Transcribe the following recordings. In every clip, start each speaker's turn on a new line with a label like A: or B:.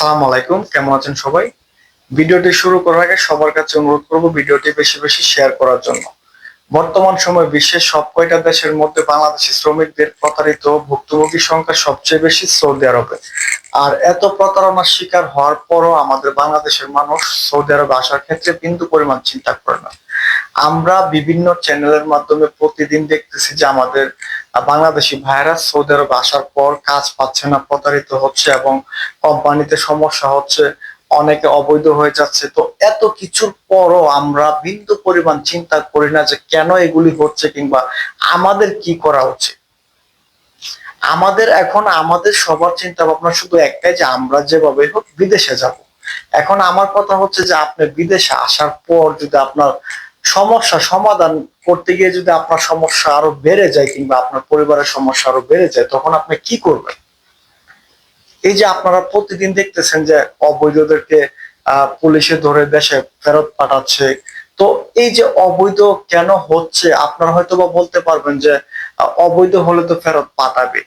A: আসসালামু আলাইকুম, কেমন আছেন সবাই? ভিডিওটি শুরু করার আগে সবার কাছে অনুরোধ করব ভিডিওটি বেশি বেশি শেয়ার করার জন্য। বর্তমান সময়ে বিশ্বের সব কয়টা দেশের মধ্যে বাংলাদেশি শ্রমিকদের প্রতারিত ভুক্তভোগী সংখ্যা সবচেয়ে বেশি সৌদি আরবে। আর এত প্রতারণার শিকার হওয়ার পরও আমাদের বাংলাদেশের মানুষ সৌদি আরবে আসার ক্ষেত্রে বিন্দু পরিমাণ চিন্তা করে না। আমরা বিভিন্ন চ্যানেলের মাধ্যমে প্রতিদিন দেখতেছি যে আমাদের বাংলাদেশি ভাইরা সৌদি আরবে আসার পর কাজ পাচ্ছে না, প্রতারিত হচ্ছে এবং কোম্পানিতে সমস্যা হচ্ছে, অনেকে অবৈধ হয়ে যাচ্ছে। তো এত কিছুর পরও আমরা বিন্দু পরিমাণ চিন্তা করি না যে কেন এগুলি হচ্ছে কিংবা আমাদের কি করা উচিত। আমাদের এখন, আমাদের সবার চিন্তা ভাবনা শুধু একটাই যে আমরা যেভাবে হোক বিদেশে যাব। এখন আমার কথা হচ্ছে যে আপনি বিদেশে আসার পর যদি আপনার সমস্যা সমাধান করতে গিয়ে যদি আপনার সমস্যা আরও বেড়ে যায় কিংবা আপনার পরিবারের সমস্যা আরও বেড়ে যায়, তখন আপনি কি করবেন? এই যে আপনারা প্রতিদিন দেখতেছেন যে অবৈধদেরকে পুলিশে ধরে দেশে ফেরত পাঠাচ্ছে। তো এই যে অবৈধ কেন হচ্ছে, আপনারা হয়তো বা বলতে পারবেন যে অবৈধ হলে তো ফেরত পাঠাবে।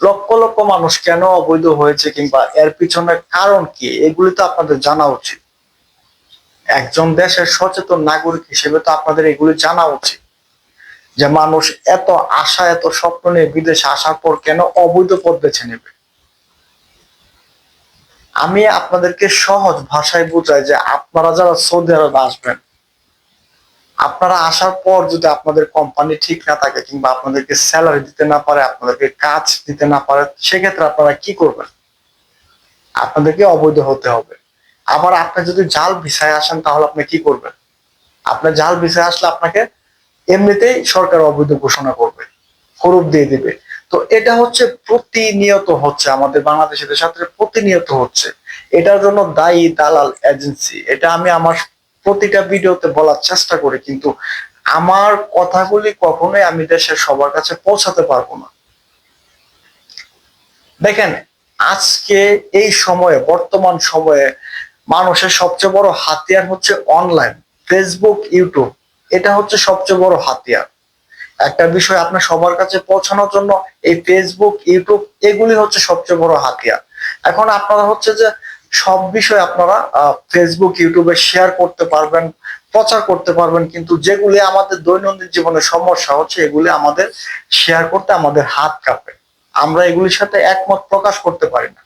A: লক্ষ লক্ষ মানুষ কেন অবৈধ হয়েছে কিংবা এর পিছনে কারণ কি, এগুলি তো আপনাদের জানা উচিত। একজন দেশের সচেতন নাগরিক হিসেবে তো আপনাদের এগুলি জানা উচিত। যে মানুষ এত আশা, এত স্বপ্ন নিয়ে বিদেশে আসার পর কেন অবৈধ পথ বেছে নেবে? আমি আপনাদেরকে সহজ ভাষায় বুঝাই যে আপনারা যারা সৌদি আরবে আসবেন, আপনারা আসার পর যদি আপনাদের কোম্পানি ঠিক না থাকে কিংবা আপনাদেরকে স্যালারি দিতে না পারে, আপনাদেরকে কাজ দিতে না পারে, সেক্ষেত্রে আপনারা কি করবেন? আপনাদেরকে অবৈধ হতে হবে। আবার আপনি যদি জাল ভিসায় আসেন, তাহলে আপনি কি করবেন? আপনার জাল ভিসায় আসলে আপনাকে এমনিতেই সরকার অবৈধ ঘোষণা করবে, হরুপ দিয়ে দিবে। তো এটা হচ্ছে প্রতিনিয়ত হচ্ছে, আমাদের বাংলাদেশের সাথে প্রতিনিয়ত হচ্ছে। এটার জন্য দায়ী দালাল এজেন্সি। এটা আমি আমার প্রতিটা ভিডিওতে বলার চেষ্টা করি, কিন্তু আমার কথাগুলি কখনোই আমি দেশের সবার কাছে পৌঁছাতে পারব না। দেখেন, আজকে এই সময়ে, বর্তমান সময়ে মানুষের সবচেয়ে বড় হাতিয়ার হচ্ছে অনলাইন ফেসবুক ইউটিউব এটা হচ্ছে সবচেয়ে বড় হাতিয়ার। একটা বিষয় আপনার সবার কাছে পৌঁছানোর জন্য এই ফেসবুক ইউটিউব এগুলি হচ্ছে সবচেয়ে বড় হাতিয়ার। এখন আপনারা হচ্ছে যে সব বিষয় আপনারা ফেসবুক ইউটিউবে শেয়ার করতে পারবেন, প্রচার করতে পারবেন, কিন্তু যেগুলি আমাদের দৈনন্দিন জীবনে সমস্যা হচ্ছে, এগুলি আমাদের শেয়ার করতে আমাদের হাত কাঁপে। আমরা এগুলির সাথে একমত প্রকাশ করতে পারি না।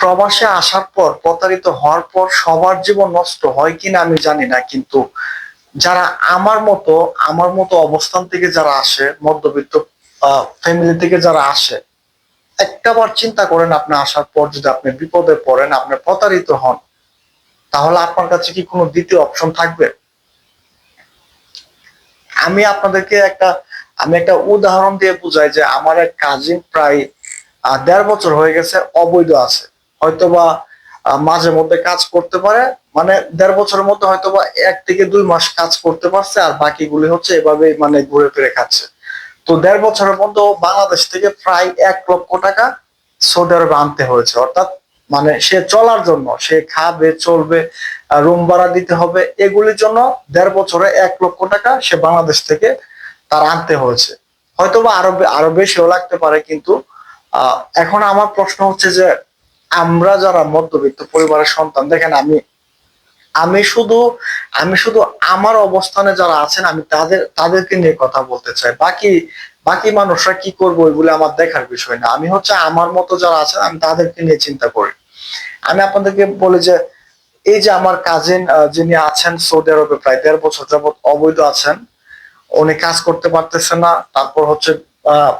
A: প্রবাসে আসার পর, প্রতারিত হওয়ার পর সবার জীবন নষ্ট হয় কিনা আমি জানি না, কিন্তু যারা আমার মতো আমার মতো অবস্থান থেকে যারা আসে, মধ্যবিত্ত ফ্যামিলি থেকে যারা আসে, একটাবার চিন্তা করেন আপনি আসার পর যদি আপনি বিপদে পড়েন, আপনি প্রতারিত হন, তাহলে আপনার কাছে কি কোনো দ্বিতীয় অপশন থাকবে? আমি আপনাদেরকে একটা, আমি একটা উদাহরণ দিয়ে বুঝাই যে আমার এক কাজিন প্রায় দেড় বছর হয়ে গেছে, অবৈধ আছে। হয়তোবা মাঝে মধ্যে কাজ করতে পারে। মানে দেড় বছরের মধ্যে হয়তোবা এক থেকে দুই মাস কাজ করতে পারছে, আর বাকিগুলি হচ্ছে এভাবে মানে ঘুরে ফিরে খাচ্ছে। তো দেড় বছরের মধ্যে বাংলাদেশ থেকে প্রায় এক লক্ষ টাকা সৌদি আরবে আনতে হয়েছে। অর্থাৎ মানে সে চলার জন্য, সে খাবে, চলবে রুম ভাড়া দিতে হবে, এগুলির জন্য দেড় বছরে এক লক্ষ টাকা সে বাংলাদেশ থেকে তার আনতে হয়েছে। হয়তো বা, আরও আরও বেশিও লাগতে পারে, কিন্তু এখন আমার প্রশ্ন হচ্ছে যে আমরা যারা মধ্যবিত্ত পরিবারের সন্তান দেখেন আমি আমি শুধু আমি শুধু আমার অবস্থানে যারা আছেন আমি তাদের তাদেরকে নিয়ে কথা বলতে চাই। বাকি বাকি মানুষরা কি করব ওইগুলো আমার দেখার বিষয় না। আমি হচ্ছে আমার মতো যারা আছেন আমি তাদেরকে নিয়ে চিন্তা করি। আমি আপনাদেরকে বলি যে এই যে আমার কাজিন যিনি আছেন সৌদি আরবে প্রায় দেড় বছর যাবত অবৈধ আছেন উনি কাজ করতে পারতেছে না। তারপর হচ্ছে আহ,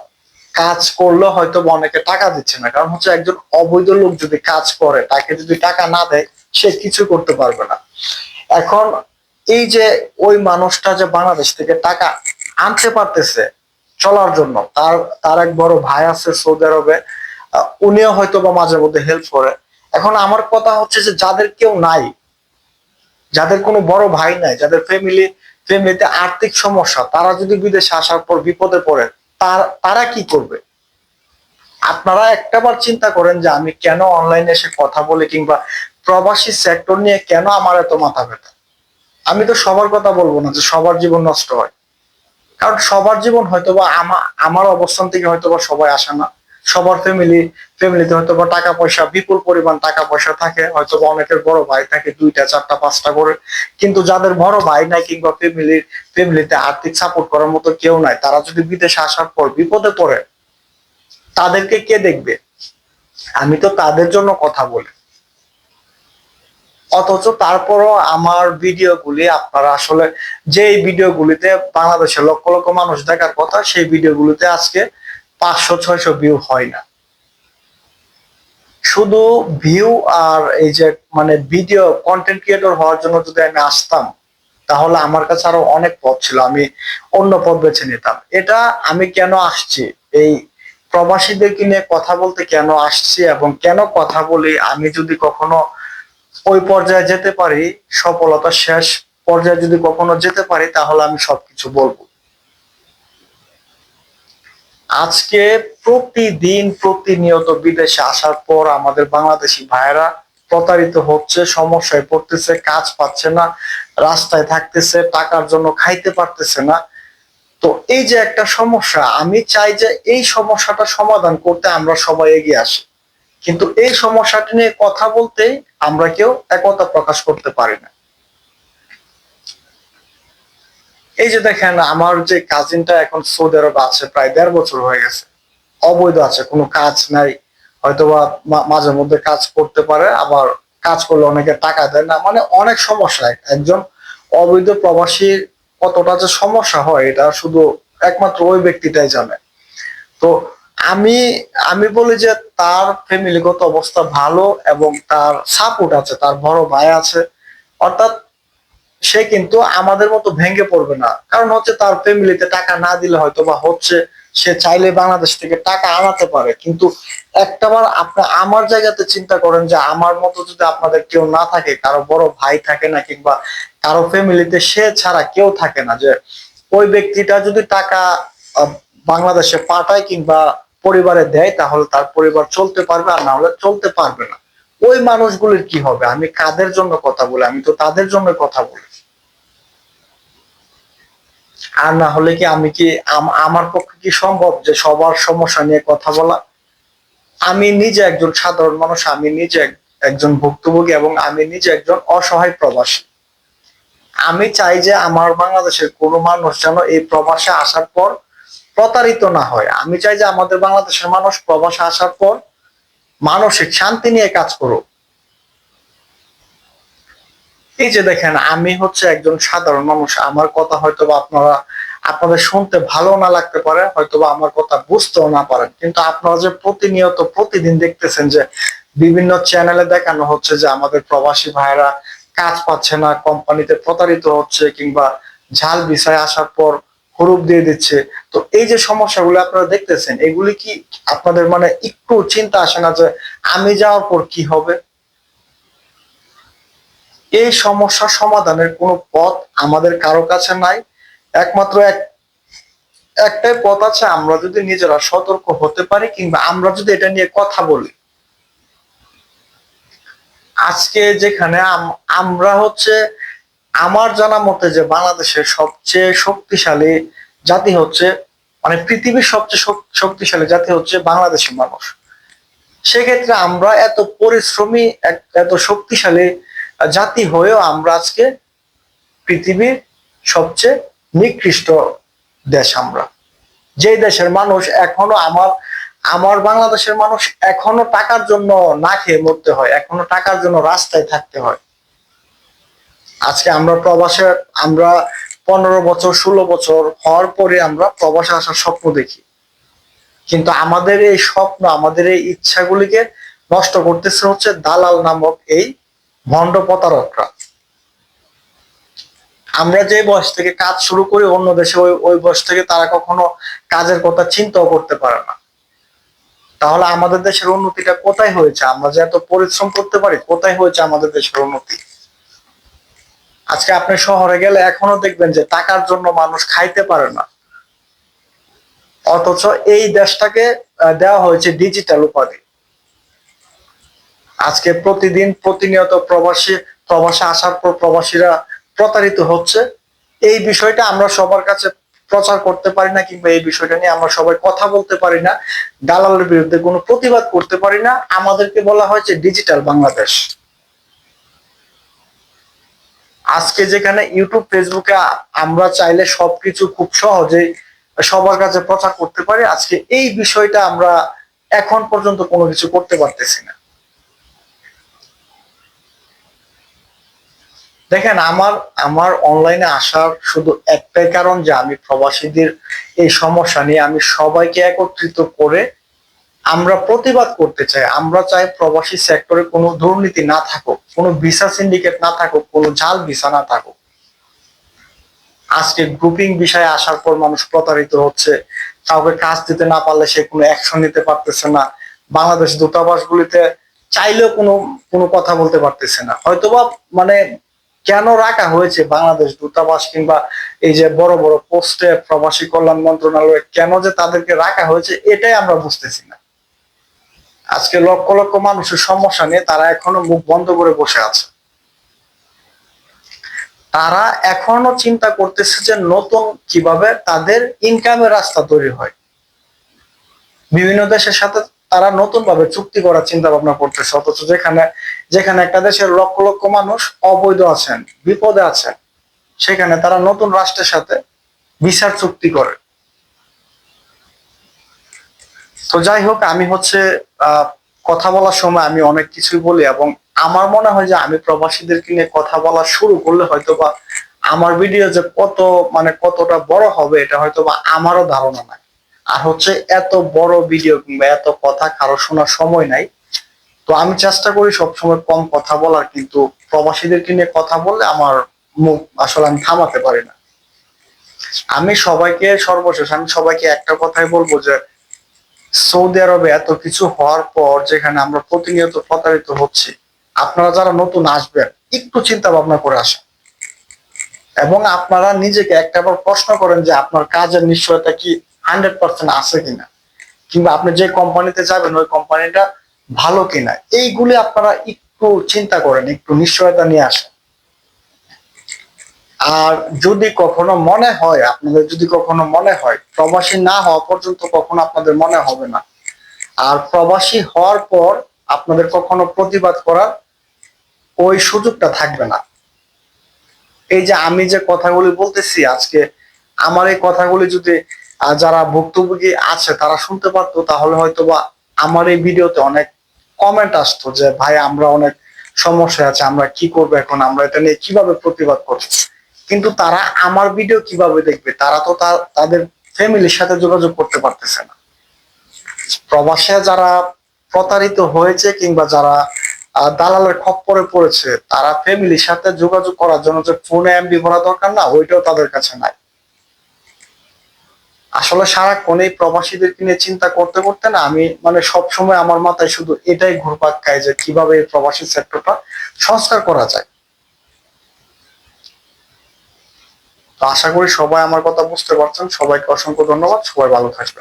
A: কাজ করলে হয়তো অনেকে টাকা দিচ্ছে না। কারণ হচ্ছে একজন অবৈধ লোক যদি কাজ করে, তাকে যদি টাকা না দেয়, সে কিছু করতে পারবে না। এখন এই যে ওই মানুষটা যে বাংলাদেশ থেকে টাকা আনতে পারতেছে চলার জন্য, তার তার এক বড় ভাই আছে সৌদি আরবে উনিও হয়তো বা মাঝে মধ্যে হেল্প করে। এখন আমার কথা হচ্ছে যে যাদের কেউ নাই, যাদের কোনো বড় ভাই নাই, যাদের ফ্যামিলি ফ্যামিলিতে আর্থিক সমস্যা, তারা যদি বিদেশে আসার পর বিপদে পড়ে তার কি করবে? আপনারা একটাবার চিন্তা করেন যে আমি কেন অনলাইনে এসে কথা বলি কিংবা প্রবাসী সেক্টর নিয়ে কেন আমার এত মাথা ব্যথা? আমি তো সবার কথা বলব না যে সবার জীবন নষ্ট হয়। কারণ সবার জীবন হয়তোবা আমার অবস্থান থেকে হয়তোবা সবাই আসে না। সবার ফ্যামিলি ফ্যামিলিতে হয়তো বা টাকা পয়সা, বিপুল পরিমাণ টাকা পয়সা থাকে, হয়তো বা অনেকের বড় ভাই থাকে, দুইটা, চারটা, পাঁচটা করে। কিন্তু যাদের বড় ভাই নাই কিংবা ফ্যামিলির ফ্যামিলিতে আর্থিক সাপোর্ট করার মতো কেউ নাই, তারা যদি বিদেশে আসার পর বিপদে পড়ে, তাদেরকে কে দেখবে? আমি তো তাদের জন্য কথা বলি। অথচ তারপরও আমার ভিডিওগুলি আপনারা আসলে যে ভিডিওগুলিতে বাংলাদেশের লক্ষ লক্ষ মানুষ দেখার কথা, সেই ভিডিওগুলিতে আজকে পাঁচশো, ছয়শো ভিউ হয় না। শুধু ভিউ আর এই যে মানে ভিডিও কন্টেন্ট ক্রিয়েটর হওয়ার জন্য যদি আমি আসতাম, তাহলে আমার কাছে আরও অনেক পথ ছিল, আমি অন্য পথ বেছে নিতাম। এটা আমি কেন আসছি? এই প্রবাসীদেরকে নিয়ে কথা বলতে কেন আসছি এবং কেন কথা বলি? আমি যদি কখনো ওই পর্যায়ে যেতে পারি, সফলতা শেষ পর্যায়ে যদি কখনো যেতে পারি, তাহলে আমি সবকিছু বলব। আজকে প্রতিদিন প্রতিনিয়ত বিদেশে আসার পর আমাদের বাংলাদেশি ভাইয়েরা প্রতারিত হচ্ছে, সমস্যায় পড়তেছে, কাজ পাচ্ছে না, রাস্তায় থাকতেছে, টাকার জন্য খাইতে পারতেছে না। তো এই যে একটা সমস্যা, আমি চাই যে এই সমস্যাটা সমাধান করতে আমরা সবাই এগিয়ে আসি। কিন্তু এই সমস্যাটি নিয়ে কথা বলতে আমরা কেউ একতা প্রকাশ করতে পারি না। এই যে দেখেন, আমার যে কাজিনটা এখন সৌদি আরব আছে, প্রায় দেড় বছর হয়ে গেছে। অবৈধ আছে, কোনো কাজ নাই। হয়তোবা মাঝে মধ্যে কাজ করতে পারে, আবার কাজ করলে অনেকে টাকা দেয় না। মানে অনেক সমস্যা। একজন অবৈধ প্রবাসীর কতটা যে সমস্যা হয়, এটা শুধু একমাত্র ওই ব্যক্তিটাই জানে। তো আমি আমি বলি যে তার ফ্যামিলিগত অবস্থা ভালো এবং তার সাপোর্ট আছে, তার বড় ভাই আছে। অর্থাৎ সে কিন্তু আমাদের মতো ভেঙে পড়বে না। কারণ হচ্ছে তার ফ্যামিলিতে টাকা না দিলে হয়তো বা হচ্ছে সে চাইলে বাংলাদেশ থেকে টাকা আনাতে পারে। কিন্তু একটাবার আপনি আমার জায়গাতে চিন্তা করেন যে আমার মতো যদি আপনাদের কেউ না থাকে, কারও বড় ভাই থাকে না কিংবা কারও ফ্যামিলিতে সে ছাড়া কেউ থাকে না যে ওই ব্যক্তিটা যদি টাকা বাংলাদেশে পাঠায় কিংবা পরিবারে দেয়, তাহলে তার পরিবার চলতে পারবে আর না হলে চলতে পারবে না। ওই মানুষগুলির কি হবে? আমি কাদের জন্য কথা বলি? আমি তো তাদের জন্য কথা বলি। আর না হলে কি আমি কি আম- আমার পক্ষে কি সম্ভব যে সবার সমস্যা নিয়ে কথা বলা? আমি নিজে একজন সাধারণ মানুষ, আমি নিজে একজন ভুক্তভোগী এবং আমি নিজে একজন অসহায় প্রবাসী। আমি চাই যে আমার বাংলাদেশের কোনো মানুষ যেন এই প্রবাসে আসার পর প্রতারিত না হয়। আমি চাই যে আমাদের বাংলাদেশের মানুষ প্রবাসে আসার পর মানসিক শান্তি নিয়ে কাজ করুক। এই যে দেখেন, আমি হচ্ছে একজন সাধারণ মানুষ, আমার কথা হয়তো বা আপনারা, আপনাদের শুনতে ভালো না লাগতে পারে হয়তো বা আমার কথা বুঝতেও না পারেন। কিন্তু আপনারা যে প্রতিনিয়ত, প্রতিদিন দেখতেছেন যে বিভিন্ন চ্যানেলে দেখানো হচ্ছে যে আমাদের প্রবাসী ভাইরা কাজ পাচ্ছে না, কোম্পানিতে প্রতারিত হচ্ছে কিংবা ঝাল বিষয় আসার পর হরুপ দিয়ে দিচ্ছে। তো এই যে সমস্যাগুলো আপনারা দেখতেছেন, এগুলি কি আপনাদের মানে একটু চিন্তা আসে না যে আমি যাওয়ার পর কি হবে? এই সমস্যা সমাধানের কোনো পথ আমাদের কারও কাছে নাই। একমাত্র এক, একটাই পথ আছে, আমরা যদি নিজেরা সতর্ক হতে পারি কিংবা আমরা যদি এটা নিয়ে কথা বলি। আজকে যেখানে আম- আমরা হচ্ছে, আমার জানা মতে যে বাংলাদেশের সবচেয়ে শক্তিশালী জাতি হচ্ছে মানে পৃথিবীর সবচেয়ে শক- শক্তিশালী জাতি হচ্ছে বাংলাদেশের মানুষ। সেক্ষেত্রে আমরা এত পরিশ্রমী এত শক্তিশালী জাতি হয়েও আমরা আজকে পৃথিবীর সবচেয়ে নিকৃষ্ট দেশ আমরা। যে দেশের মানুষ এখনও আমার আমার বাংলাদেশের মানুষ এখনও টাকার জন্য না খেয়ে মরতে হয়, এখনও টাকার জন্য রাস্তায় থাকতে হয়। আজকে আমরা প্রবাসে, আমরা পনেরো বছর, ষোলো বছর হওয়ার পরে আমরা প্রবাসে আসার স্বপ্ন দেখি। কিন্তু আমাদের এই স্বপ্ন, আমাদের এই ইচ্ছাগুলিকে নষ্ট করতেছে হচ্ছে দালাল নামক এই ভণ্ড প্রতারকরা। আমরা যে বয়স থেকে কাজ শুরু করি, অন্য দেশে ওই ওই বয়স থেকে তারা কখনো কাজের কথা চিন্তাও করতে পারে না। তাহলে আমাদের দেশের উন্নতিটা কোথায় হয়েছে? আমরা যে এত পরিশ্রম করতে পারি, কোথায় হয়েছে আমাদের দেশের উন্নতি? আজকে আপনি শহরে গেলে এখনও দেখবেন যে টাকার জন্য মানুষ খাইতে পারে না। অথচ এই দেশটাকে দেওয়া হয়েছে ডিজিটাল উপাধি। আজকে প্রতিদিন প্রতিনিয়ত প্রবাসী, প্রবাসে আসার পর প্রবাসীরা প্রতারিত হচ্ছে। এই বিষয়টা আমরা সবার কাছে প্রচার করতে পারি না কিংবা এই বিষয়টা নিয়ে আমরা সবাই কথা বলতে পারি না। দালালের বিরুদ্ধে কোনো প্রতিবাদ করতে পারি না। আমাদেরকে বলা হয়েছে ডিজিটাল বাংলাদেশ। আজকে যেখানে ইউটিউব, ফেসবুকে আমরা চাইলে সবকিছু খুব সহজেই সবার কাছে প্রচার করতে পারি। আজকে এই বিষয়টা আমরা এখন পর্যন্ত কোনো কিছু করতে পারতেছি না। দেখেন, আমার আমার অনলাইনে আসার শুধু একটাই কারণ যে আমি প্রবাসীদের এই সমস্যা নিয়ে আমি সবাইকে একত্রিত করে আমরা প্রতিবাদ করতে চাই। আমরা চাই প্রবাসী সেক্টরে কোনো দুর্নীতি না থাকুক, কোনো ভিসা সিন্ডিকেট না থাকুক, কোনো জাল ভিসা না থাকুক। আজকে গ্রুপিং বিষয়ে আসার পর মানুষ প্রতারিত হচ্ছে, কাউকে কাজ দিতে না পারলে সে কোনো অ্যাকশন নিতে পারতেছে না। বাংলাদেশ দূতাবাসগুলিতে চাইলেও কোনো কোনো কথা বলতে পারতেছে না। হয়তোবা মানে কেন রাখা হয়েছে বাংলাদেশ দূতাবাস কিংবা এই যে বড় বড় পোস্টে প্রবাসী কল্যাণ মন্ত্রণালয়ে, কেন যে তাদেরকে রাখা হয়েছে এটাই আমরা বুঝতেছি না। আজকে লক্ষ লক্ষ মানুষের সমস্যা নিয়ে তারা এখনও মুখ বন্ধ করে বসে আছে। তারা এখনও চিন্তা করতেছে যে নতুন কীভাবে তাদের ইনকামের রাস্তা তৈরি হয়। বিভিন্ন দেশের সাথে তারা নতুন ভাবে চুক্তি করার চিন্তা ভাবনা করতেছে, অথচ যেখানে যেখানে একটা দেশের লক্ষ লক্ষ মানুষ অবৈধ আছেন, বিপদে আছেন, সেখানে তারা নতুন রাষ্ট্রের সাথে বিচার চুক্তি করে। তো যাই হোক, আমি হচ্ছে কথা বলার সময় আমি অনেক কিছুই বলি এবং আমার মনে হয় যে আমি প্রবাসীদেরকে নিয়ে কথা বলা শুরু করলে হয়তো বা আমার ভিডিও যে কত মানে কতটা বড় হবে, এটা হয়তো বা আমারও ধারণা নাই। আর হচ্ছে এত বড় ভিডিও কিংবা এত কথা কারও শোনার সময় নাই। তো আমি চেষ্টা করি সবসময় কম কথা বলার, কিন্তু প্রবাসীদেরকে নিয়ে কথা বললে আমার মুখ আসলে আমি থামাতে পারি না। আমি সবাইকে সর্বশেষ আমি সবাইকে একটা কথাই বলব যে, সৌদি আরবে এত কিছু হওয়ার পর যেখানে আমরা প্রতিনিয়ত প্রতারিত হচ্ছি, আপনারা যারা নতুন আসবেন, একটু চিন্তা ভাবনা করে আসেন। এবং আপনারা নিজেকে একটাবার প্রশ্ন করেন যে, আপনার কাজের নিশ্চয়তা কি হান্ড্রেড পার্সেন্ট আছে কিনা? কিংবা আপনি যে কোম্পানিতে যাবেন, ওই কোম্পানিটা ভালো কিনা, এইগুলি আপনারা একটু চিন্তা করেন, একটু নিশ্চয়তা নিয়ে আসেন। আর যদি কখনো মনে হয়, আপনাদের যদি কখনো মনে হয়, প্রবাসী না হওয়া পর্যন্ত কখনো আপনাদের মনে হবে না। আর প্রবাসী হওয়ার পর আপনাদের কখনো প্রতিবাদ করার ওই সুযোগটা থাকবে না। এই যে আমি যে কথাগুলি বলতেছি আজকে, আমার এই কথাগুলি যদি যারা ভুক্তভোগী আছে, তারা শুনতে পারতো, তাহলে হয়তো বা আমার এই ভিডিওতে অনেক কমেন্ট আসতো যে, ভাই, আমরা অনেক সমস্যা আছে, আমরা কি করব এখন? আমরা এটা নিয়ে কীভাবে প্রতিবাদ করব? কিন্তু তারা আমার ভিডিও কীভাবে দেখবে? তারা তো তাদের ফ্যামিলির সাথে যোগাযোগ করতে পারতেছে না। প্রবাসে যারা প্রতারিত হয়েছে কিংবা যারা দালালের খপ্পরে পড়েছে, তারা ফ্যামিলির সাথে যোগাযোগ করার জন্য যে ফোনে এমবি ভরা দরকার না, ওইটাও তাদের কাছে নাই। আসলে সারাক্ষণ এই প্রবাসীদেরকে নিয়ে চিন্তা করতে করতে না আমি মানে সব সময় আমার মাথায় শুধু এটাই ঘুরপাক খায় যে কীভাবে এই প্রবাসী সেক্টরটা সংস্কার করা যায়। তো আশা করি সবাই আমার কথা বুঝতে পারছেন। সবাইকে অসংখ্য ধন্যবাদ। সবাই ভালো থাকবেন।